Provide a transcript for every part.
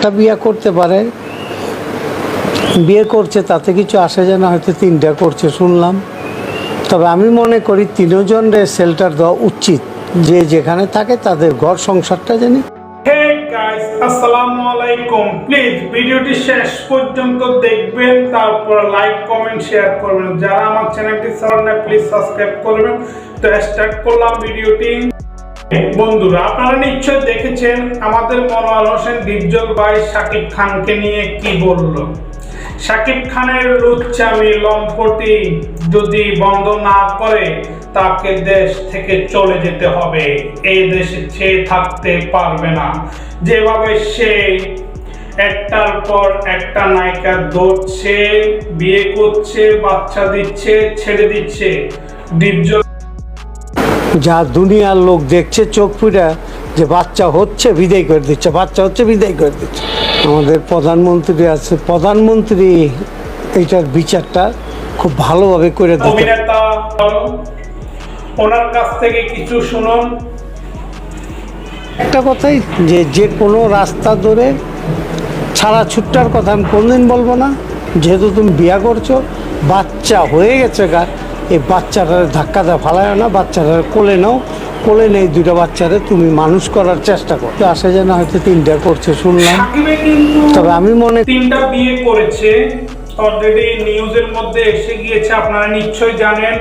একটা বিয়ে করতে পারে, বিয়ে করছে তাতে কিছু আসে যায় না, হয়তো তিনটা করছে শুনলাম। তবে আমি মনে করি তিনজনের শেল্টার দেওয়া উচিত, যে যেখানে থাকে তাদের ঘর সংসারটা জানি। ভিডিওটি শেষ পর্যন্ত দেখবেন, তারপর কমেন্ট শেয়ার করবেন। যারা আমার চ্যানেলটি সাবস্ক্রাইব প্লিজ সাবস্ক্রাইব করবেন। তো স্টার্ট করলাম ভিডিওটি। বন্ধুরা, আপনারা নিশ্চয় দেখেছেন আমাদের মনোয়ার হোসেন ভাই খানকে নিয়ে কি বলল? খানের লুচ্চামি, লম্পটি যদি বন্ধ না করে, তাকে দেশ থেকে চলে যেতে হবে। এই দেশে সে থাকতে পারবে না। যেভাবে সে একটার পর একটা নায়িকা ধরছে বিয়ে করছে, বাচ্চা দিচ্ছে, ছেড়ে দিচ্ছে দীপজল যা দুনিয়ার লোক দেখছে চোখ ফুটা যে বাচ্চা হচ্ছে বিদায় করে দিচ্ছে। বাচ্চা হচ্ছে বিদায় করে দিচ্ছে। আমাদের প্রধানমন্ত্রী আছে। প্রধানমন্ত্রী এইটার বিচারটা খুব ভালোভাবে করে অভিনেতা ওনার কাছ থেকে কিছু শুনুন। একটা কথাই যে যে কোনো রাস্তা ধরে ছাড়া ছুট্টার কথা আমি কোনদিন বলব না। যেহেতু তুমি বিয়া করছ বাচ্চা হয়ে গেছে গা এই বাচ্চাটার ধাক্কা দেওয়া ফালায় না বাচ্চাটার কোলে নাও। কোলে নেই দুটো বাচ্চারে তুমি মানুষ করার চেষ্টা করো। আসে যেন হয়তো তিনটা করছে শুনলাম। তবে আমি মনে তিনটা বিয়ে করেছে। অলরেডি নিউজের মধ্যে এসে গিয়েছে আপনারা নিশ্চয়ই জানেন।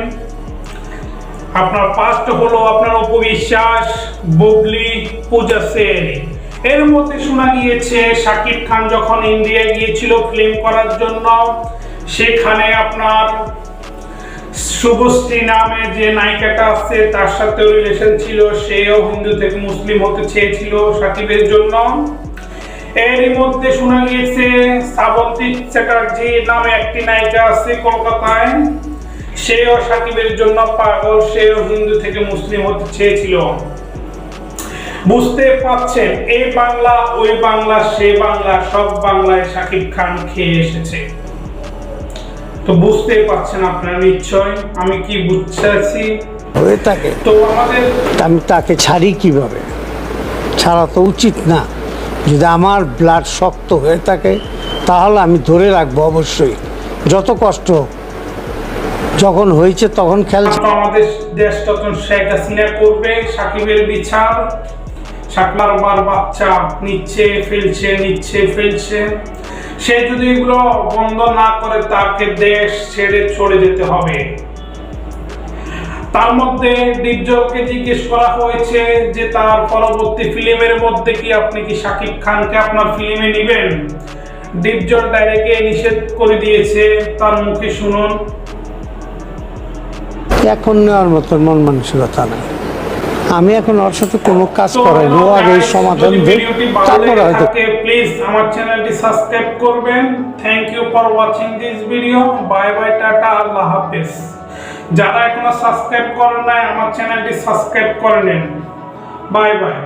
আপনার ফার্স্ট হলো আপনার অপবিশ্বাস বুবলি পূজা সেন। এর মধ্যে শোনা গিয়েছে শাকিব খান যখন ইন্ডিয়া গিয়েছিল ফিল্ম করার জন্য সেখানে আপনার শুভশ্রী নামে যে নায়িকাটা আছে, তার সাথে রিলেশন ছিল, সেও হিন্দু থেকে মুসলিম হতে চেয়েছিল সাকিবের জন্য। এরই মধ্যে শোনা গিয়েছে, শ্রাবন্তী চ্যাটার্জি নামে একটি নায়িকা আছে কলকাতায়। সেও সাকিবের জন্য পাগল, সেও হিন্দু থেকে মুসলিম হতে চেয়েছিল। বুঝতে পাচ্ছেন এই বাংলা, ওই বাংলা, সে বাংলা, সব বাংলায় সাকিব খান খেয়ে এসেছে। তো বুঝতে পাচ্ছেন আপনারা নিশ্চয় আমি কি বুঝছি হয়ে থাকে তো আমাদের আমি তাকে ছাড়ি কীভাবে? ছাড়া তো উচিত না। যদি আমার ব্লাড শক্ত হয়ে থাকে তাহলে আমি ধরে রাখব অবশ্যই। যত কষ্ট যখন হয়েছে তখন খেলছে আমাদের দেশ তখন শেখ হাসিনা করবে সাকিবের বিচার। সাকলার বাচ্চা নিচ্ছে ফেলছে নিচ্ছে ফেলছে। সে যদি এগুলো বন্ধ না করে তাকে দেশ ছেড়ে চলে যেতে হবে। তার মধ্যে ডিপজলকে জিজ্ঞেস করা হয়েছে যে তার পরবর্তী ফিল্মের মধ্যে কি আপনি কি শাকিব খানকে আপনার ফিল্মে নেবেন? ডিপজল ডাইরেক্টে নিষেধ করে দিয়েছে, তার মুখে শুনুন। এখন নেওয়ার মতো মন মানসিকতা নাই। আমি এখন ওর সাথে কোনো কাজ করাই ও আগে এই সমাধান দেয় তারপরে হয়তো প্লিজ আমার চ্যানেলটি সাবস্ক্রাইব করবেন। Thank you for watching this video bye bye tata আল্লাহ হাফেজ। যারা এখনও সাবস্ক্রাইব করেন নাই আমার চ্যানেলটি সাবস্ক্রাইব করে নেন। বাই বাই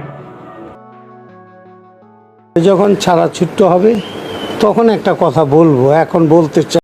যখন ছাড়া ছুট্ট হবে তখন একটা কথা বলব। এখন বলতে চাই